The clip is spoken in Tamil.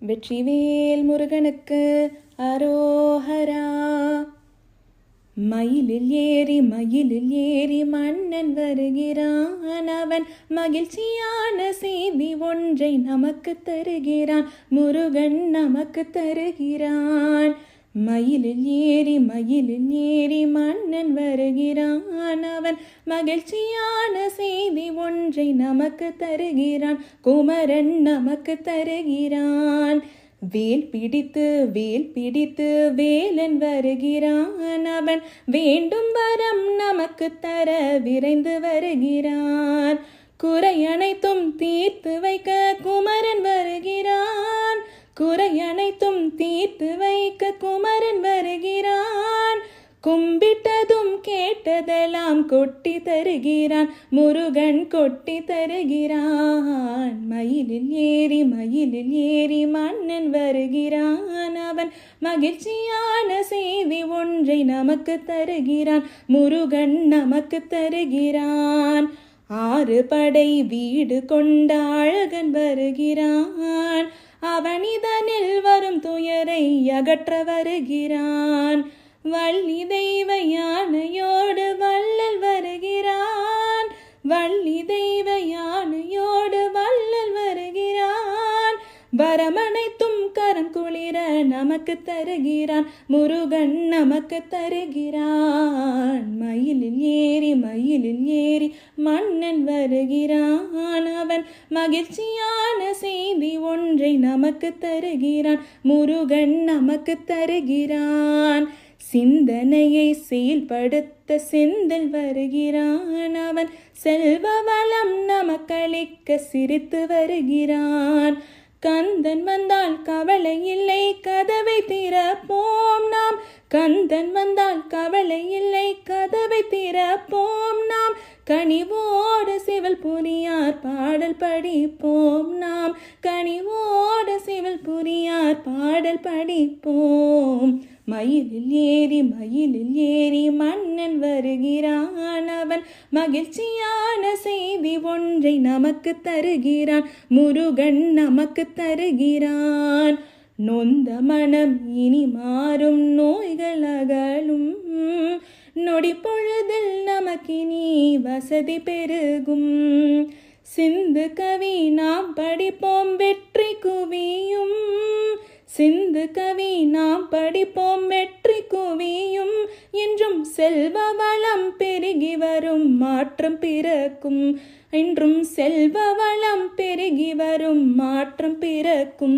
வெற்றிவேல் முருகனுக்கு அரோஹரா. மயிலில் ஏறி மயிலில் ஏறி மன்னன் வருகிறான் அவன். மகிழ்ச்சியான செய்தி ஒன்றை நமக்கு தருகிறான். முருகன் நமக்கு தருகிறான். மயிலில் ஏறி மயிலில் ஏறி மன்னன் வருகிறான். அவன் மகிழ்ச்சியான செய்தி ஒன்றை நமக்கு தருகிறான். குமரன் நமக்கு தருகிறான். வேல் பிடித்து வேல் பிடித்து வேலன் வருகிறான். அவன் வேண்டும் வரம் நமக்கு தர விரைந்து வருகிறான். குறை அனைத்தும் தீர்த்து வைக்க குமரன் வருகிறான். குறை அனைத்தும் தீர்த்து கும்பிட்டதும் கேட்டதெல்லாம் கொட்டி தருகிறான். முருகன் கொட்டி தருகிறான். மயிலில் ஏறி மயிலில் ஏறி மன்னன் வருகிறான் அவன். மகிழ்ச்சியான செய்தி ஒன்றை நமக்கு தருகிறான். முருகன் நமக்கு தருகிறான். ஆறு படை வீடு கொண்ட அழகன் வருகிறான். அவனிதனில் வரும் துயரை அகற்ற வருகிறான். வள்ளி தெய்வ யானையோடு வள்ளல் வருகிறான். வள்ளி தெய்வ யானையோடு வள்ளல் வருகிறான். வரமனைத்தும் கரம் குளிர நமக்கு தருகிறான். முருகன் நமக்கு தருகிறான். மயிலில் ஏறி மயிலில் ஏறி மன்னன் வருகிறான் அவன். மகிழ்ச்சியான செய்தி ஒன்றை நமக்கு தருகிறான். முருகன் நமக்கு தருகிறான். சிந்தனையை செயல்படுத்த செந்தில் வருகிறான் அவன். செல்வ வளம் நமக்களிக்க சிரித்து வருகிறான். கந்தன் வந்தால் கவலை இல்லை கதவை திறப்போம் நாம். கந்தன் வந்தால் கவலை இல்லை கதவை திறப்போம் நாம். கனிவோடு சிவல் புரியார் பாடல் படிப்போம் நாம். கனிவோடு சிவல் புரியார் பாடல் படிப்போம். மயிலில் ஏறி மயிலில் ஏறி மன்னன் வருகிறான் அவன். மகிழ்ச்சியான செய்தி ஒன்றை நமக்கு தருகிறான். முருகன் நமக்கு தருகிறான். நொந்த மனம் இனி மாறும் நோய்கள் அகலும். நொடி பொழுதில் நமக்கினி வசதி பெருகும். சிந்து கவி நாம் படிப்போம் செல்வ வளம் பெருகி வரும் மாற்றம் பிறக்கும். இன்றும் செல்வ வளம் பெருகி வரும் மாற்றம் பிறக்கும்.